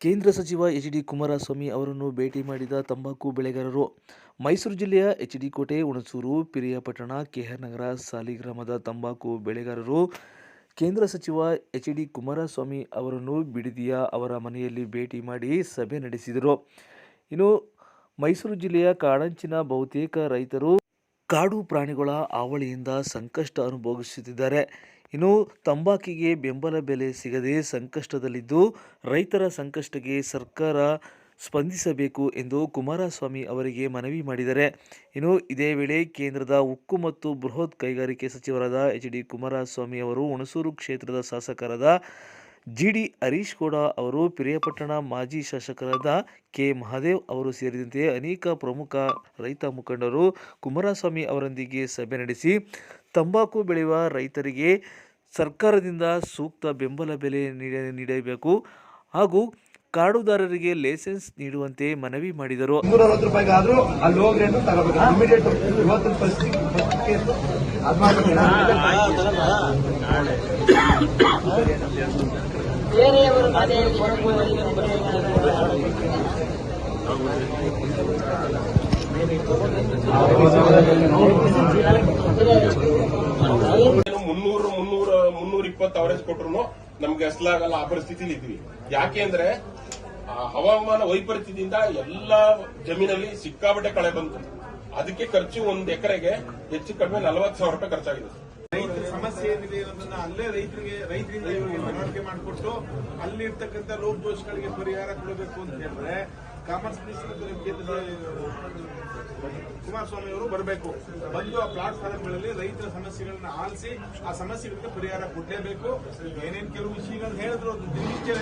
ಕೇಂದ್ರ ಸಚಿವ H D Kumaraswamy ಅವರನ್ನು ಭೇಟಿ ಮಾಡಿದ ತಂಬಾಕು ಬೆಳೆಗಾರರು, ಮೈಸೂರು ಜಿಲ್ಲೆಯ H D Kote Hunsur, Piriyapatna, K R Nagar, ಸಾಲಿಗ್ರಾಮದ ತಂಬಾಕು ಬೆಳೆಗಾರರು, ಕೇಂದ್ರ ಸಚಿವ ಎಚ್ ಡಿ ಕುಮಾರಸ್ವಾಮಿ ಅವರನ್ನು ಬಿಡದಿಯ ಅವರ ಮನೆಯಲ್ಲಿ ಭೇಟಿ ಮಾಡಿ ಸಭೆ ನಡೆಸಿದರು. ಇನ್ನು ಮೈಸೂರು ಜಿಲ್ಲೆಯ ಕಾಡಂಚಿನ ಬಹುತೇಕ ರೈತರು ಕಾಡು ಪ್ರಾಣಿಗಳ ಹಾವಳಿಯಿಂದ ಸಂಕಷ್ಟ ಅನುಭವಿಸುತ್ತಿದ್ದಾರೆ. ಇನ್ನು ತಂಬಾಕಿಗೆ ಬೆಂಬಲ ಬೆಲೆ ಸಿಗದೆ ಸಂಕಷ್ಟದಲ್ಲಿದ್ದು ರೈತರ ಸಂಕಷ್ಟಕ್ಕೆ ಸರ್ಕಾರ ಸ್ಪಂದಿಸಬೇಕು ಎಂದು ಕುಮಾರಸ್ವಾಮಿ ಅವರಿಗೆ ಮನವಿ ಮಾಡಿದ್ದಾರೆ. ಇನ್ನು ಇದೇ ವೇಳೆ ಕೇಂದ್ರದ ಉಕ್ಕು ಮತ್ತು ಬೃಹತ್ ಕೈಗಾರಿಕೆ ಸಚಿವರಾದ ಎಚ್ ಡಿ ಕುಮಾರಸ್ವಾಮಿ ಅವರು ಹುಣಸೂರು ಕ್ಷೇತ್ರದ ಶಾಸಕರಾದ ಜಿ ಡಿ ಹರೀಶ್ ಗೌಡ ಅವರು ಪಿರಿಯಾಪಟ್ಟಣ ಮಾಜಿ ಶಾಸಕರಾದ ಕೆ ಮಹಾದೇವ್ ಅವರು ಸೇರಿದಂತೆ ಅನೇಕ ಪ್ರಮುಖ ರೈತ ಮುಖಂಡರು ಕುಮಾರಸ್ವಾಮಿ ಅವರೊಂದಿಗೆ ಸಭೆ ನಡೆಸಿ, ತಂಬಾಕು ಬೆಳೆಯುವ ರೈತರಿಗೆ ಸರ್ಕಾರದಿಂದ ಸೂಕ್ತ ಬೆಂಬಲ ಬೆಲೆ ನೀಡ, ನೀಡಬೇಕು ಹಾಗೂ ಕಾಡುದಾರರಿಗೆ ಲೈಸೆನ್ಸ್ ನೀಡುವಂತೆ ಮನವಿ ಮಾಡಿದರು. ಮುನ್ನೂರು ಮುನ್ನೂರ ಮುನ್ನೂರ ಇಪ್ಪತ್ತು ಅವರೇಜ್ ಕೊಟ್ರು ನಮ್ಗೆ ಅಸಲಾಗಲ್ಲ ಆ ಪರಿಸ್ಥಿತಿಲಿ ಇದ್ವಿ ಯಾಕೆ ಅಂದ್ರೆ ಆ ಹವಾಮಾನ ವೈಪರೀತ್ಯದಿಂದ ಎಲ್ಲಾ ಜಮೀನಲ್ಲಿ ಸಿಕ್ಕಾಪಟ್ಟೆ ಕಳೆ ಬಂತು. ಅದಕ್ಕೆ ಖರ್ಚು ಒಂದ್ ಎಕರೆಗೆ ಹೆಚ್ಚು ಕಡಿಮೆ ನಲವತ್ತು ಸಾವಿರ ರೂಪಾಯಿ ಖರ್ಚಾಗಿದೆ. ರೈತರ ಸಮಸ್ಯೆ ಏನಿದೆ ಅನ್ನೋದನ್ನ ಅಲ್ಲೇ ರೈತರಿಗೆ, ರೈತರಿಂದ ಮಾಡಿಕೊಟ್ಟು ಅಲ್ಲಿರ್ತಕ್ಕಂಥ ಲೋಪದೋಷಗಳಿಗೆ ಪರಿಹಾರ ಕೊಡಬೇಕು ಅಂತ ಹೇಳಿದ್ರೆ ಕಾಮರ್ಸ್ ಮಿನಿಸ್ಟರ್ ಕುಮಾರಸ್ವಾಮಿ ಅವರು ಬರಬೇಕು. ಬಂದು ಆ ಪ್ಲಾಟ್ಫಾರ್ಮ್ಗಳಲ್ಲಿ ರೈತರ ಸಮಸ್ಯೆಗಳನ್ನ ಆಲಿಸಿ ಆ ಸಮಸ್ಯೆಗಳಿಗೆ ಪರಿಹಾರ ಕೊಡಲೇಬೇಕು. ಏನೇನು ಕೆಲವು ವಿಷಯಗಳನ್ನ ಹೇಳಿದ್ರು ದಿನನಿತ್ಯ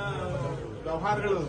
ಆ, ವ್ಯವಹಾರಗಳು.